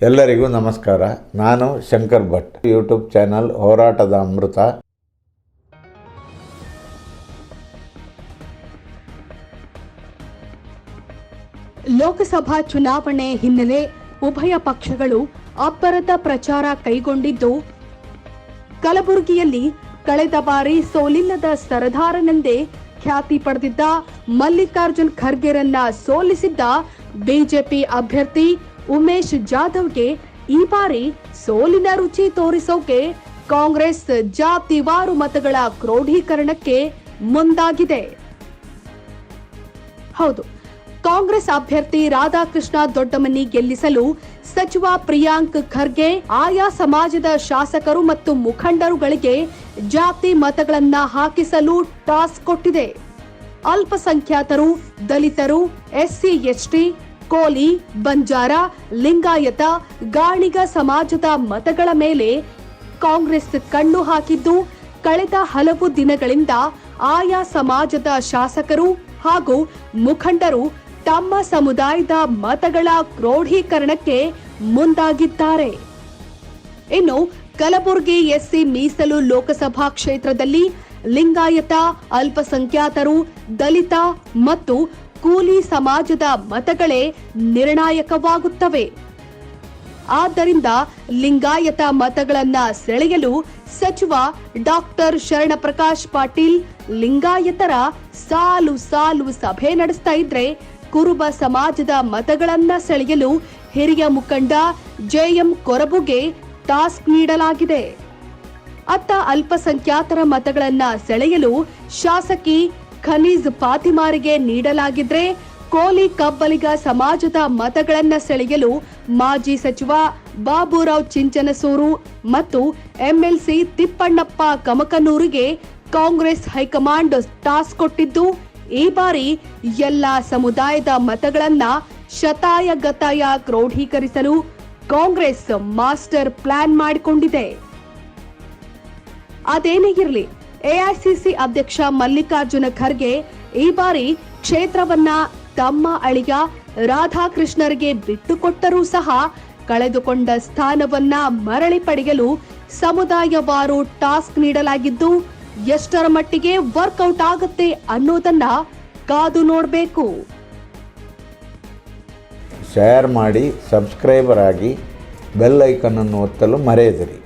ಎಲ್ಲರಿಗೂ ನಮಸ್ಕಾರ. ನಾನು ಶಂಕರ್ ಭಟ್. ಯೂಟ್ಯೂಬ್ ಚಾನಲ್ ಹೋರಾಟದ ಅಮೃತ. ಲೋಕಸಭಾ ಚುನಾವಣೆ ಹಿನ್ನೆಲೆ ಉಭಯ ಪಕ್ಷಗಳು ಅಬ್ಬರದ ಪ್ರಚಾರ ಕೈಗೊಂಡಿದ್ದು, ಕಲಬುರಗಿಯಲ್ಲಿ ಕಳೆದ ಬಾರಿ ಸೋಲಿಲ್ಲದ ಸರದಾರನೆಂದೇ ಖ್ಯಾತಿ ಪಡೆದಿದ್ದ ಮಲ್ಲಿಕಾರ್ಜುನ್ ಖರ್ಗೆರನ್ನ ಸೋಲಿಸಿದ್ದ ಬಿಜೆಪಿ ಅಭ್ಯರ್ಥಿ ಉಮೇಶ್ ಜಾಧವ್ಗೆ ಈ ಬಾರಿ ಸೋಲಿನ ರುಚಿ ತೋರಿಸೋಕೆ ಕಾಂಗ್ರೆಸ್ ಜಾತಿವಾರು ಮತಗಳ ಕ್ರೋಢೀಕರಣಕ್ಕೆ ಮುಂದಾಗಿದೆ. ಹೌದು, ಕಾಂಗ್ರೆಸ್ ಅಭ್ಯರ್ಥಿ ರಾಧಾಕೃಷ್ಣ ದೊಡ್ಡಮನಿ ಗೆಲ್ಲಿಸಲು ಸಚಿವ ಪ್ರಿಯಾಂಕ್ ಖರ್ಗೆ ಆಯಾ ಸಮಾಜದ ಶಾಸಕರು ಮತ್ತು ಮುಖಂಡರುಗಳಿಗೆ ಜಾತಿ ಮತಗಳನ್ನ ಹಾಕಿಸಲು ಟಾಸ್ಕ್ ಕೊಟ್ಟಿದೆ. ಅಲ್ಪಸಂಖ್ಯಾತರು, ದಲಿತರು, ಎಸ್ಸಿ, ಎಸ್ಟಿ ಕೋಲಿ, ಬಂಜಾರ, ಲಿಂಗಾಯತ ಗಾಣಿಗ ಸಮಾಜದ ಮತಗಳ ಮೇಲೆ ಕಾಂಗ್ರೆಸ್ ಕಣ್ಣು ಹಾಕಿದ್ದು, ಕಳೆದ ಹಲವು ದಿನಗಳಿಂದ ಆಯಾ ಸಮಾಜದ ಶಾಸಕರು ಹಾಗೂ ಮುಖಂಡರು ತಮ್ಮ ಸಮುದಾಯದ ಮತಗಳ ಕ್ರೋಢೀಕರಣಕ್ಕೆ ಮುಂದಾಗಿದ್ದಾರೆ. ಇನ್ನು ಕಲಬುರಗಿ ಎಸ್ಸಿ ಮೀಸಲು ಲೋಕಸಭಾ ಕ್ಷೇತ್ರದಲ್ಲಿ ಲಿಂಗಾಯತ, ಅಲ್ಪಸಂಖ್ಯಾತರು, ದಲಿತ ಮತ್ತು ಕೂಲಿ ಸಮಾಜದ ಮತಗಳೇ ನಿರ್ಣಾಯಕವಾಗುತ್ತವೆ. ಆದ್ದರಿಂದ ಲಿಂಗಾಯತ ಮತಗಳನ್ನ ಸೆಳೆಯಲು ಸಚಿವ ಡಾಕ್ಟರ್ ಶರಣಪ್ರಕಾಶ್ ಪಾಟೀಲ್ ಲಿಂಗಾಯತರ ಸಾಲು ಸಾಲು ಸಭೆ ನಡೆಸ್ತಾ ಇದ್ರೆ ಕುರುಬ ಸಮಾಜದ ಮತಗಳನ್ನ ಸೆಳೆಯಲು ಹಿರಿಯ ಮುಖಂಡ ಜೆಎಂ ಕೊರಬುಗೆ ಟಾಸ್ಕ್ ನೀಡಲಾಗಿದೆ. ಅತ್ತ ಅಲ್ಪಸಂಖ್ಯಾತರ ಮತಗಳನ್ನ ಸೆಳೆಯಲು ಶಾಸಕಿ ಖನೀಜ್ ಫಾತಿಮಾರಿಗೆ ನೀಡಲಾಗಿದ್ರೆ ಕೋಲಿ ಕಬ್ಬಲಿಗ ಸಮಾಜದ ಮತಗಳನ್ನ ಸೆಳೆಯಲು ಮಾಜಿ ಸಚಿವ ಬಾಬುರಾವ್ ಚಿಂಚನಸೂರು ಮತ್ತು ಎಂಎಲ್ಸಿ ತಿಪ್ಪಣ್ಣಪ್ಪ ಕಮಕನೂರಿಗೆ ಕಾಂಗ್ರೆಸ್ ಹೈಕಮಾಂಡ್ ಟಾಸ್ ಕೊಟ್ಟಿದ್ದು, ಈ ಬಾರಿ ಎಲ್ಲ ಸಮುದಾಯದ ಮತಗಳನ್ನ ಶತಾಯ ಗತಾಯ ಕ್ರೋಢೀಕರಿಸಲು ಕಾಂಗ್ರೆಸ್ ಮಾಸ್ಟರ್ ಪ್ಲಾನ್ ಮಾಡಿಕೊಂಡಿದೆ. ಅದೇನೇ ಇರಲಿ ಎಐಸಿಸಿ ಅಧ್ಯಕ್ಷ ಮಲ್ಲಿಕಾರ್ಜುನ ಖರ್ಗೆ ಈ ಬಾರಿ ಕ್ಷೇತ್ರವನ್ನ ತಮ್ಮ ಅಳಿಯ ರಾಧಾಕೃಷ್ಣರಿಗೆ ಬಿಟ್ಟುಕೊಟ್ಟರೂ ಸಹ ಕಳೆದುಕೊಂಡ ಸ್ಥಾನವನ್ನ ಮರಳಿ ಪಡೆಯಲು ಸಮುದಾಯವಾರು ಟಾಸ್ಕ್ ನೀಡಲಾಗಿದ್ದು, ಎಷ್ಟರ ಮಟ್ಟಿಗೆ ವರ್ಕೌಟ್ ಆಗುತ್ತೆ ಅನ್ನೋದನ್ನ ಕಾದು ನೋಡಬೇಕು. ಶೇರ್ ಮಾಡಿ, ಸಬ್ಸ್ಕ್ರೈಬರ್ ಆಗಿ ಬೆಲ್ ಐಕನನ್ನು ಒತ್ತಲು ಮರೆಯದಿರಿ.